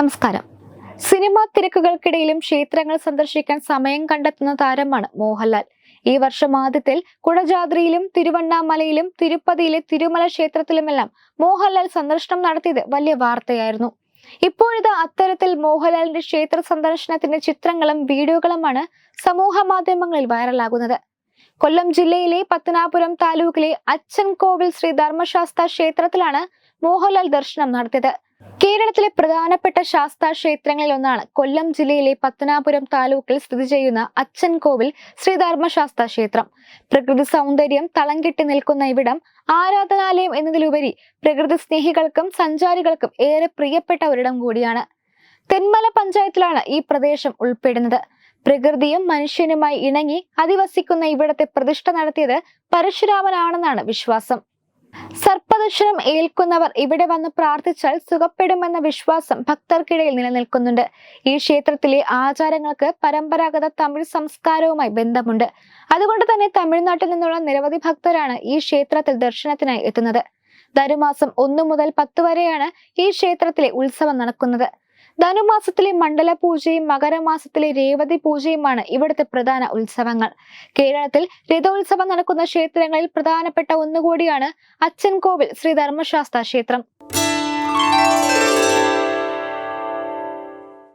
നമസ്കാരം. സിനിമാ തിരക്കുകൾക്കിടയിലും ക്ഷേത്രങ്ങൾ സന്ദർശിക്കാൻ സമയം കണ്ടെത്തുന്ന താരമാണ് മോഹൻലാൽ. ഈ വർഷം ആദ്യത്തിൽ കുടജാദ്രിയിലും തിരുവണ്ണാമലയിലും തിരുപ്പതിയിലെ തിരുമല ക്ഷേത്രത്തിലുമെല്ലാം മോഹൻലാൽ സന്ദർശനം നടത്തിയത് വലിയ വാർത്തയായിരുന്നു. ഇപ്പോഴിത് അത്തരത്തിൽ മോഹൻലാലിന്റെ ക്ഷേത്ര സന്ദർശനത്തിന്റെ ചിത്രങ്ങളും വീഡിയോകളുമാണ് സമൂഹ മാധ്യമങ്ങളിൽ വൈറലാകുന്നത്. കൊല്ലം ജില്ലയിലെ പത്തനാപുരം താലൂക്കിലെ അച്ഛൻ കോവിൽ ശ്രീ ധർമ്മശാസ്ത്ര ക്ഷേത്രത്തിലാണ് മോഹൻലാൽ ദർശനം നടത്തിയത്. കേരളത്തിലെ പ്രധാനപ്പെട്ട ശാസ്താ ക്ഷേത്രങ്ങളിൽ ഒന്നാണ് കൊല്ലം ജില്ലയിലെ പത്തനാപുരം താലൂക്കിൽ സ്ഥിതി ചെയ്യുന്ന അച്ഛൻകോവിൽ കോവിൽ ശ്രീ ധർമ്മശാസ്ത്ര ക്ഷേത്രം. പ്രകൃതി സൗന്ദര്യം തളം കെട്ടി നിൽക്കുന്ന ഇവിടം ആരാധനാലയം എന്നതിലുപരി പ്രകൃതി സ്നേഹികൾക്കും സഞ്ചാരികൾക്കും ഏറെ പ്രിയപ്പെട്ട ഒരിടം കൂടിയാണ്. തെന്മല പഞ്ചായത്തിലാണ് ഈ പ്രദേശം ഉൾപ്പെടുന്നത്. പ്രകൃതിയും മനുഷ്യനുമായി ഇണങ്ങി അധിവസിക്കുന്ന ഇവിടത്തെ പ്രതിഷ്ഠ നടത്തിയത് പരശുരാമനാണെന്നാണ് വിശ്വാസം. സർപ്പദർശനം ഏൽക്കുന്നവർ ഇവിടെ വന്ന് പ്രാർത്ഥിച്ചാൽ സുഖപ്പെടുമെന്ന വിശ്വാസം ഭക്തർക്കിടയിൽ നിലനിൽക്കുന്നുണ്ട്. ഈ ക്ഷേത്രത്തിലെ ആചാരങ്ങൾക്ക് പരമ്പരാഗത തമിഴ് സംസ്കാരവുമായി ബന്ധമുണ്ട്. അതുകൊണ്ട് തന്നെ തമിഴ്നാട്ടിൽ നിന്നുള്ള നിരവധി ഭക്തരാണ് ഈ ക്ഷേത്രത്തിൽ ദർശനത്തിനായി എത്തുന്നത്. ധനുമാസം ഒന്നു മുതൽ പത്ത് വരെയാണ് ഈ ക്ഷേത്രത്തിലെ ഉത്സവം നടക്കുന്നത്. ധനുമാസത്തിലെ മണ്ഡല പൂജയും മകരമാസത്തിലെ രേവതി പൂജയുമാണ് ഇവിടുത്തെ പ്രധാന ഉത്സവങ്ങൾ. കേരളത്തിൽ രഥോത്സവം നടക്കുന്ന ക്ഷേത്രങ്ങളിൽ പ്രധാനപ്പെട്ട ഒന്നുകൂടിയാണ് അച്ഛൻ കോവിൽ ശ്രീ ധർമ്മശാസ്ത്ര ക്ഷേത്രം.